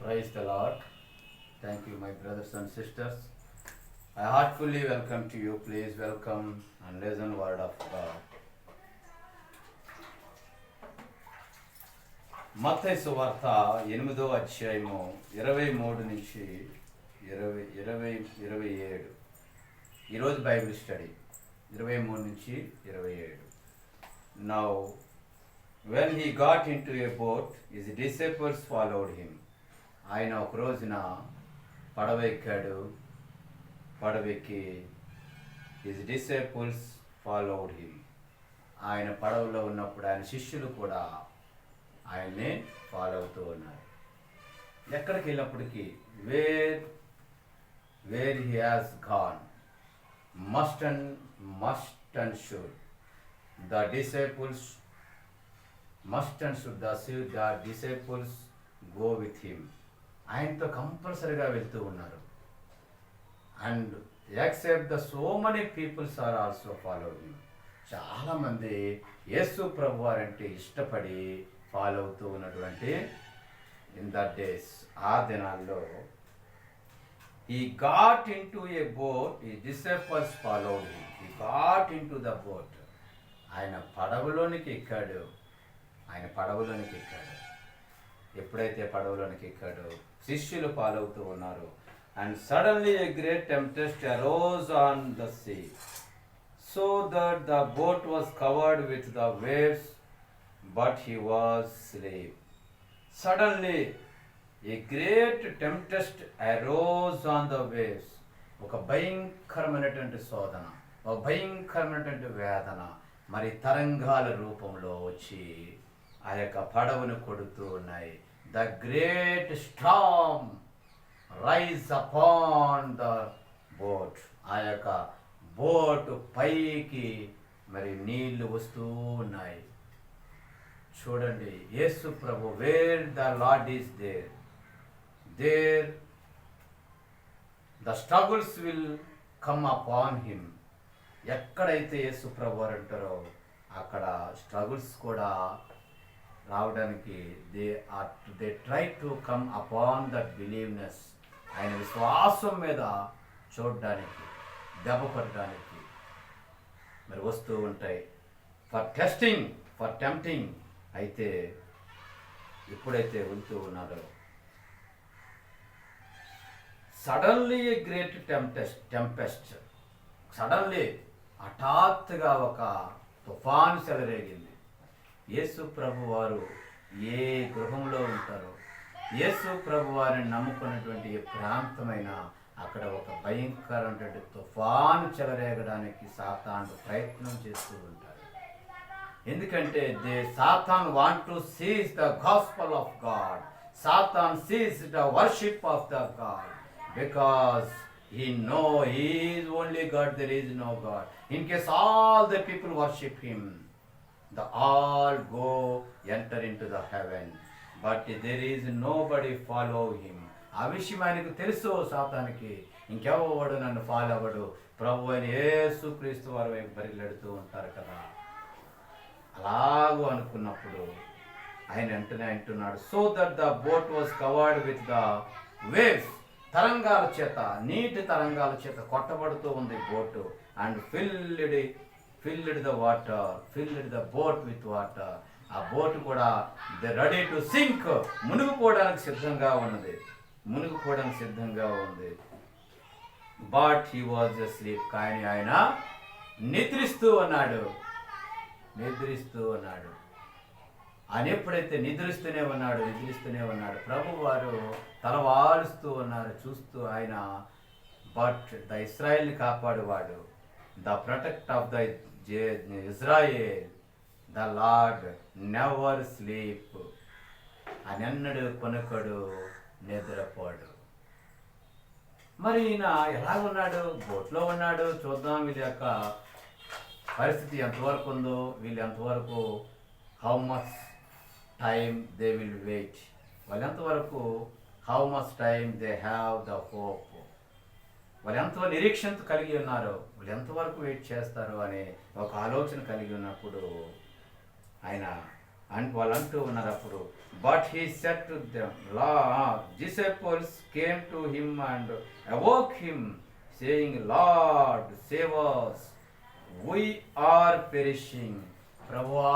Praise the Lord. Thank you, my brothers and sisters. I heartfully welcome to you. Please welcome and listen word of God. మత్తయి సువార్త ఎనిమిదో అధ్యాయము ఇరవై మూడు నుంచి ఇరవై ఇరవై ఇరవై ఏడు ఈరోజు బైబిల్ స్టడీ ఇరవై మూడు నుంచి ఇరవై ఏడు now when he got into a boat his disciples followed him ఆయన ఒక రోజున పడవ ఎక్కాడు పడవెక్కి హిజ్ డిసేపుల్స్ ఫాలోడ్ హిమ్ ఆయన పడవలో ఉన్నప్పుడు ఆయన శిష్యులు కూడా ఆయన్నే ఫాలో అవుతూ ఉన్నారు. ఎక్కడికి వెళ్ళినప్పటికీ where where he has gone must and must and should the disciples must and should the the disciples go with him ఆయనతో కంపల్సరీగా వెళ్తూ ఉన్నారు. And accept the so many peoples are also follow you. చాలామంది యేసు ప్రభు వారంటే ఇష్టపడి follow అవుతూ ఉన్నటువంటి in the days ఆ దినాల్లో he got into a boat he disciples follow he got into the boat. ఆయన పడవలోనికి ఎక్కాడు. ఆయన పడవలోనికి ఎక్కాడు. ఎప్పుడైతే పడవలోనికి ఎక్కాడో శిష్యులు పాలవుతూ ఉన్నారు. And suddenly a great tempest arose on the sea so that the boat was covered with the waves but he was asleep suddenly a great tempest arose on the waves ఒక భయంకరమైనటువంటి శోధన ఒక భయంకరమైనటువంటి వేదన మరి తరంగాల రూపంలో వచ్చి ఆ యొక్క పడవను కొడుతూ ఉన్నాయి. The great storm rise upon the boat ఆ యొక్క బోట్ పైకి మరి నీళ్ళు వస్తూ ఉన్నాయి. చూడండి యేసు ప్రభు where the lord is there there the struggles will come upon him ఎక్కడైతే యేసు ప్రభు వారు అంటారో అక్కడ స్ట్రగుల్స్ కూడా రావడానికి they are they try to come upon that believeness. ఆయన విశ్వాసం మీద చూడడానికి దెబ్బ పడడానికి మరి వస్తూ ఉంటాయి. ఫర్ టెస్టింగ్ ఫర్ టెంప్టింగ్ అయితే ఎప్పుడైతే వెళ్తూ ఉన్నారో suddenly a great tempest tempest suddenly హఠాత్తుగా ఒక తుఫాను సెలరేగింది యేసు ప్రభు వారు ఏ గృహంలో ఉంటారో యేసు ప్రభు వారిని నమ్ముకున్నటువంటి ఏ ప్రాంతమైన అక్కడ ఒక భయంకరమైనటువంటి తుఫాను చెలరేగడానికి సాతాను ప్రయత్నం చేస్తూ ఉంటారు ఎందుకంటే they Satan want to seize the gospel of God. Satan seize the worship of the God. Because he know he is only God there is no God. In case all the people worship him the all go enter into the heaven. But there is nobody follow him. ఆ విషయం ఆయనకు తెలుసు సాతానికి. ఇంకెవడు నన్ను follow అవ్వడు. ప్రభు అని ఏసు క్రీస్తు వారు వైపు పరిగెడుతూ ఉంటారు కదా. అలాగూ అనుకున్నప్పుడు ఆయన వెంటనే అంటున్నాడు so that the boat was covered with the waves తరంగాల చేత నీటి తరంగాల చేత కొట్టబడుతూ ఉంది boat and filled filled the water filled the boat with water ఆ బోట్ కూడా ద రెడీ టు సింక్ మునిగిపోవడానికి సిద్ధంగా ఉన్నది. మునిగిపోవడానికి సిద్ధంగా ఉంది. బట్ హీ వాజ్ స్లీప్ కానీ ఆయన నిద్రిస్తూ ఉన్నాడు. నిద్రిస్తూ ఉన్నాడు. ఆయన ఎప్పుడైతే నిద్రిస్తూనే ఉన్నాడు నిద్రిస్తూనే ఉన్నాడు ప్రభు వారు తలవాలుస్తూ ఉన్నారు చూస్తూ ఆయన బట్ ద ఇస్రాయిల్ని కాపాడువాడు. The protect of the Israel the lord never sleep అని అన్నడు కొనకడు నిద్రపోడు. మరి ఈయన ఎలా ఉన్నాడు? బోట్లో ఉన్నాడు? చూద్దాం వీళ్ళ యొక్క పరిస్థితి ఎంతవరకు ఉందో వీళ్ళు ఎంతవరకు how much time they will wait వాళ్ళు ఎంతవరకు how much time they have the hope వాళ్ళు ఎంత నిరీక్షణతో కలిగి ఉన్నారో వాళ్ళు ఎంతవరకు వెయిట్ చేస్తారు అనే ఒక ఆలోచన కలిగి ఉన్నప్పుడు ఆయన అండ్ వాళ్ళు అంటూ ఉన్నారు అప్పుడు బట్ హీ సెట్ to లా La, came to him and awoke him saying lord savours we are perishing ప్రభువా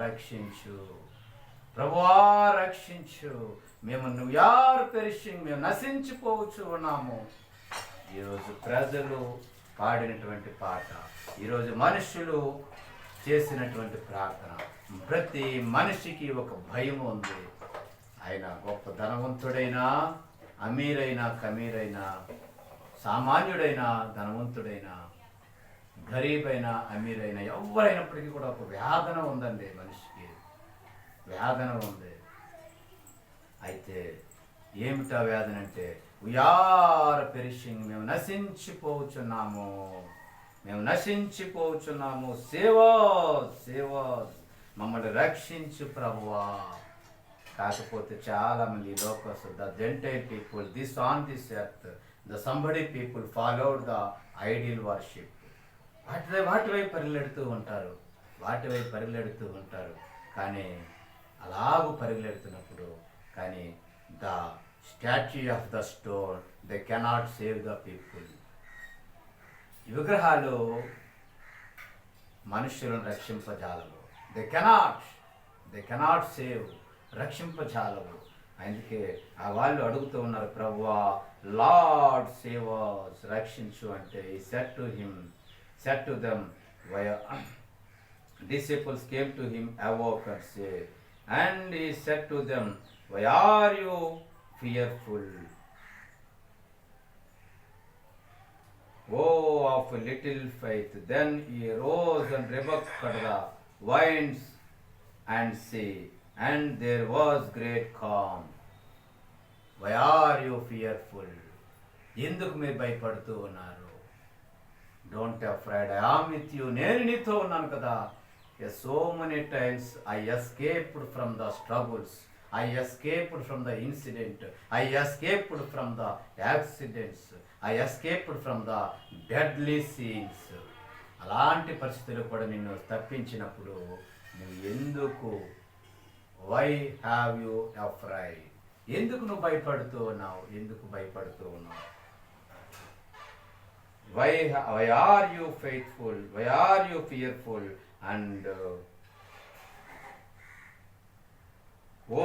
రక్షించు. ప్రభువా రక్షించు. మేము నువ్వు యార్ పెరిషింగ్ మేము నశించిపోవచ్చు ఉన్నాము ఈరోజు ప్రజలు పాడినటువంటి పాట ఈరోజు మనుషులు చేసినటువంటి ప్రార్థన. ప్రతి మనిషికి ఒక భయం ఉంది. ఆయన గొప్ప ధనవంతుడైనా అమీరైనా కమీరైనా సామాన్యుడైనా ధనవంతుడైనా గరీబైనా అమీరైనా ఎవరైనప్పటికీ కూడా ఒక వేదన ఉందండి మనిషికి. వేదన ఉంది. అయితే ఏమిటా వేదన అంటే ఉయార పెరిషింగ్. మేము నశించిపోచున్నాము. మేము నశించిపోచున్నాము. సేవా సేవా మమ్మల్ని రక్షించు ప్రభువా. కాకపోతే చాలా మంది locus the gentile people this on this earth the somebody people followed the idol worship. వాటి వాటి వైపు పరిగెడుతూ ఉంటారు. వాటి వైపు పరిగెడుతూ ఉంటారు. కానీ అలాగూ పరిగెడుతున్నప్పుడు కానీ the statue of the stone they cannot save the people విగ్రహాలు మనుషులను రక్షింపజాలవు. They cannot they cannot save రక్షింపజాలవు. అందుకే ఆ వాళ్ళు అడుగుతూ ఉన్నారు ప్రవ్వా లార్డ్ సేవర్స్ రక్షించు అంటే he set to him set to them వయ disciples came to him awoke and said, and he said to them, Why are fearful? Oh, of little faith. Then he rose and rebuked the winds and sea, and there was great calm. Why are you fearful? ఎందుకు మీరు భయపడుతూ ఉన్నారు don't afraid I am with you నేను నీతో ఉన్నాను కదా yes so many times I escaped from the struggles I escaped from the incident I escaped from the accidents I escaped from the deadly scenes అలాంటి పరిస్థితులు కూడా నిన్ను తప్పించినప్పుడు నువ్వు ఎందుకు? వై హ్యావ్ యూ అఫ్రైడ్ ఎందుకు నువ్వు భయపడుతూ ఉన్నావు? ఎందుకు భయపడుతూ ఉన్నావు? Why why are you faithful why are you fearful and O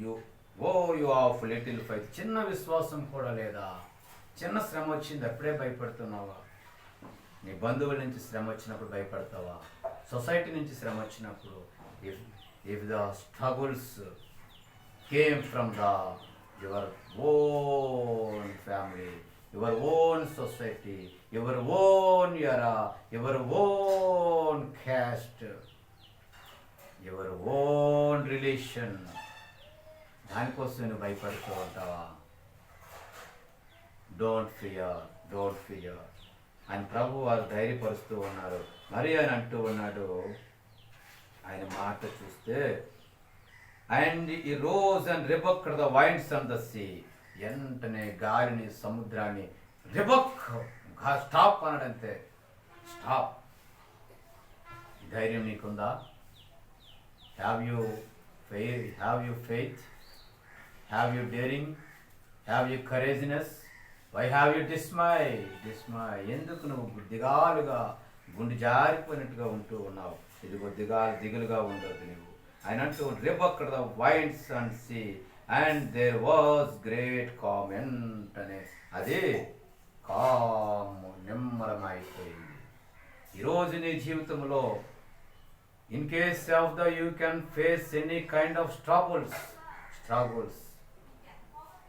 you O you of little faith చిన్న విశ్వాసం కూడా లేదా? చిన్న శ్రమ వచ్చింది అప్పుడే భయపడుతున్నావా? నీ బంధువుల నుంచి శ్రమ వచ్చినప్పుడు భయపడతావా? సొసైటీ నుంచి శ్రమ వచ్చినప్పుడు if if the struggles came from the your own family your own society your own యరా your own caste your own relation దానికోసం నేను భయపడుతూ ఉంటావా డోంట్ ఫియర్ డోంట్ ఫియర్ అని ప్రభు వారు ధైర్యపరుస్తూ ఉన్నారు. మరి అని అంటూ ఉన్నాడు ఆయన మాట చూస్తే and he rose and rebuke the winds and the sea. వెంటనే గాలిని సముద్రాన్ని రిబక్ స్టాప్ అనడంతే. స్టాప్. ధైర్యం నీకుందా? Have you faith, have you faith? Have you daring Have you courageousness? Why have you dismay dismay ఎందుకు నువ్వు దిగాలుగా గుండె జారిపోయినట్టుగా ఉంటూ ఉన్నావు ఇదిగో దిగాలు దిగులుగా ఉండదు నువ్వు ఆయన అంటూ rebuke the winds and sea and there was great calm అనే అది కామ్ నిమ్మరమైపోయింది ఈరోజు నీ జీవితంలో in case of the you can face any kind of struggles struggles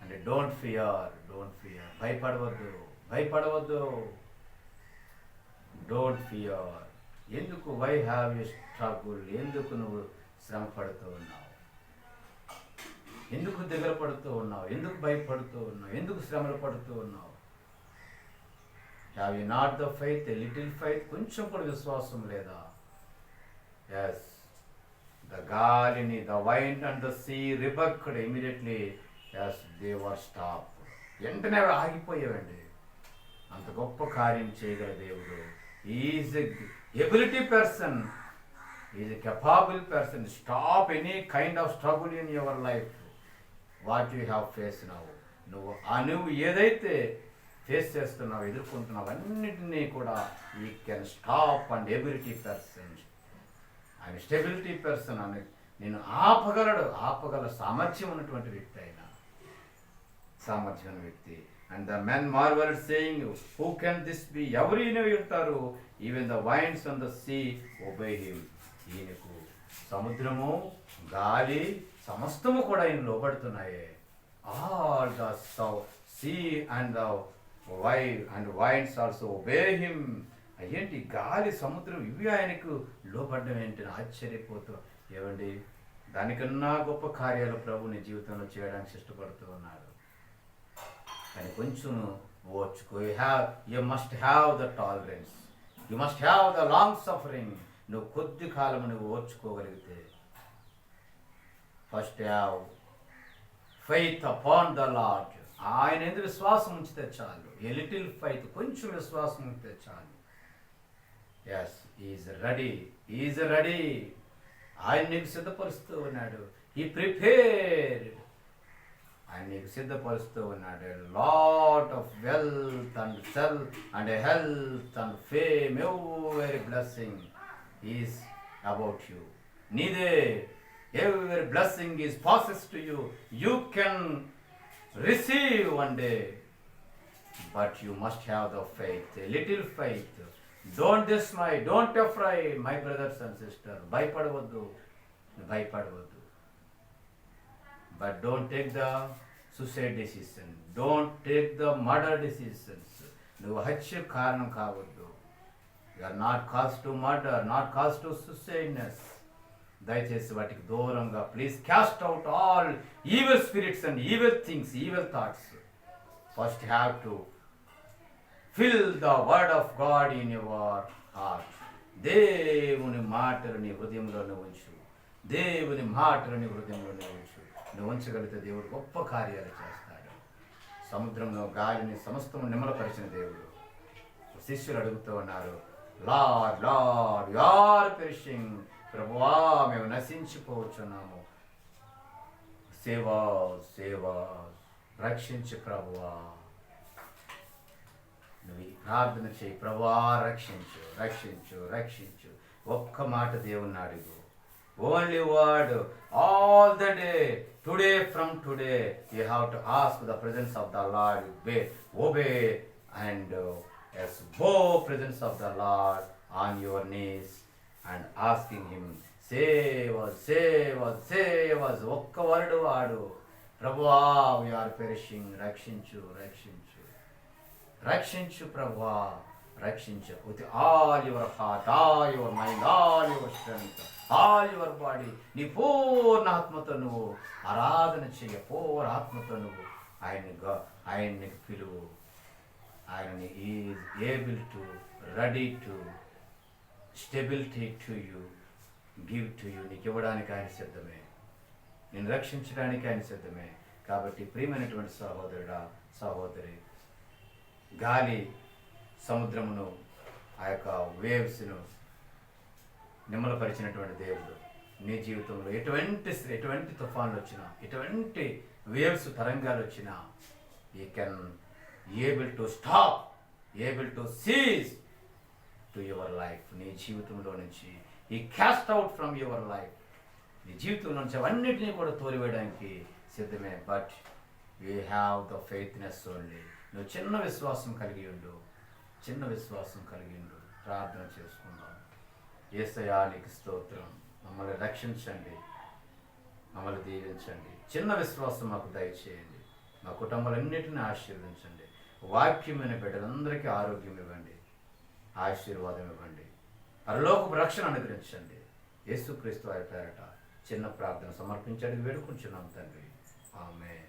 అంటే డోంట్ ఫియర్ డోంట్ ఫియర్ భయపడవద్దు భయపడవద్దు. డోంట్ ఫియర్ ఎందుకు వై హ్యావ్ యూ స్ట్రగుల్ ఎందుకు నువ్వు శ్రమ పడుతూ ఉన్నావు? ఎందుకు దిగల పడుతూ ఉన్నావు? ఎందుకు భయపడుతూ ఉన్నావు? ఎందుకు శ్రమలు పడుతూ ఉన్నావు? Have you not the faith little faith కొంచెం కూడా విశ్వాసం లేదా? ఎస్ ద గాలిని the wind and the sea rebuked immediately as they were stop వెంటనే అవి ఆగిపోయావండి అంత గొప్ప కార్యం చేయగల దేవుడు is ability person is a capable person stop any kind of struggle in your life what you have face నవ్వు నువ్వు ఆ నువ్వు ఏదైతే ఫేస్ చేస్తున్నావు ఎదుర్కొంటున్నావు అన్నిటినీ కూడా he can stop and ability person ఆయన స్టెబిలిటీ పర్సన్ ఆమె నేను ఆపగలడు ఆపగల సామర్థ్యం ఉన్నటువంటి వ్యక్తి ఆయన. సామర్థ్యం వ్యక్తి. And the men marvel saying who can this be ఎవరైనా ఉంటారు? Even the winds on the sea obey him ఈయనకు సముద్రము గాలి సమస్తము కూడా ఆయన లోబడుతున్నాయే. All the sea and the why and winds also obey him అయ్యేంటి? గాలి సముద్రం ఇవి ఆయనకు లోపడ్డం ఏంటి ఆశ్చర్యపోతూ ఏమండి? దానికన్నా గొప్ప కార్యాలు ప్రభు నీ జీవితంలో చేయడానికి ఇష్టపడుతూ ఉన్నాడు కానీ కొంచెం ఓర్చుకో. You have you must have the tolerance you must have the long suffering నువ్వు కొద్ది కాలం నువ్వు ఓర్చుకోగలిగితే first have faith upon the lord ఆయన ఎందుకు విశ్వాసం ఉంచితే చాలు? ఎ లిటిల్ ఫైత్ కొంచెం విశ్వాసం ఉంచితే చాలు. As is ready is ready ఆయన నీకు సిద్ధపరుస్తూ ఉన్నాడు ఈ ప్రిపేర్ ఆయన నీకు సిద్ధపరుస్తూ ఉన్నాడు lot of wealth and cell and health and fame every blessing is about you నీదే every blessing is passes to you you can receive one day but you must have the faith little faith don't dismay don't afraid my brothers and sister భయపడవద్దు భయపడవద్దు but don't take the suicide decision don't take the murder decisions నువ్వు హత్య కారణం కావద్దు. You are not cause to murder not cause to suicideness దయచేసి వాటికి దూరంగా please cast out all evil spirits and evil things evil thoughts first have to fill the word of God in your heart దేవుని మాటలని హృదయంలోనే ఉంచు. దేవుని మాటలని హృదయంలోనే ఉంచు. నువ్వు ఉంచగలిగితే దేవుడు గొప్ప కార్యాలు చేస్తాడు. సముద్రంలో గాలిని సమస్తము నిమ్మలపరిచిన దేవుడు. శిష్యులు అడుగుతూ ఉన్నారు లార్డ్ లార్డ్ యార్ పెరిషింగ్. ప్రభువా మేము నశించిపోవచ్చున్నాము సేవా సేవా రక్షించు ప్రభువా. నువ్వు ఈ ప్రార్థన చేయి. ప్రభా రక్షించు రక్షించు రక్షించు. ఒక్క మాట దేవుని అడుగు. Only word all the day today from today you have to ask the presence of the lord be obey and as bow presence of the lord on your knees and asking him save save save ఒక్క word వాడు. ప్రభువా are perishing రక్షించు రక్షించు. రక్షించు ప్రభా రక్షించు. With all your heart all your mind all your strength all your body నీ పూర్ణ ఆత్మతో నువ్వు ఆరాధన చెయ్య పూర్ణ ఆత్మతో నువ్వు ఆయన్ని ఆయన్ని పిలువు. ఆయన్ని is able to ready to stability to you give to you. నీకు ఇవ్వడానికి ఆయన సిద్ధమే. నేను రక్షించడానికి ఆయన సిద్ధమే. కాబట్టి ప్రియమైనటువంటి సహోదరుడా సహోదరి గాలి సముద్రమును ఆ యొక్క వేవ్స్ను నిమ్మలపరిచినటువంటి దేవుడు. నీ జీవితంలో ఎటువంటి ఎటువంటి తుఫాన్లు వచ్చినా ఎటువంటి వేవ్స్ తరంగాలు వచ్చినా you can able to stop able to seize to your life నీ జీవితంలో నుంచి he cast out from your life నీ జీవితంలో నుంచి అవన్నిటినీ కూడా తోలివేయడానికి సిద్ధమే. But you have the faithness only నువ్వు చిన్న విశ్వాసం కలిగి ఉండు. చిన్న విశ్వాసం కలిగి ఉండు. ప్రార్థన చేసుకుందాం. ఏసయానికి స్తోత్రం. మమ్మల్ని రక్షించండి. మమ్మల్ని దీవించండి. చిన్న విశ్వాసం మాకు దయచేయండి. మా కుటుంబాలన్నింటినీ ఆశీర్వదించండి. వాక్యమైన బిడ్డలందరికీ ఆరోగ్యం ఇవ్వండి. ఆశీర్వాదం ఇవ్వండి. పరలోకపు రక్షణ అనుగ్రహించండి. యేసుక్రీస్తు వారి పేరట చిన్న ప్రార్థన సమర్పించడానికి వేడుకుంటున్నాం తండ్రి. ఆమె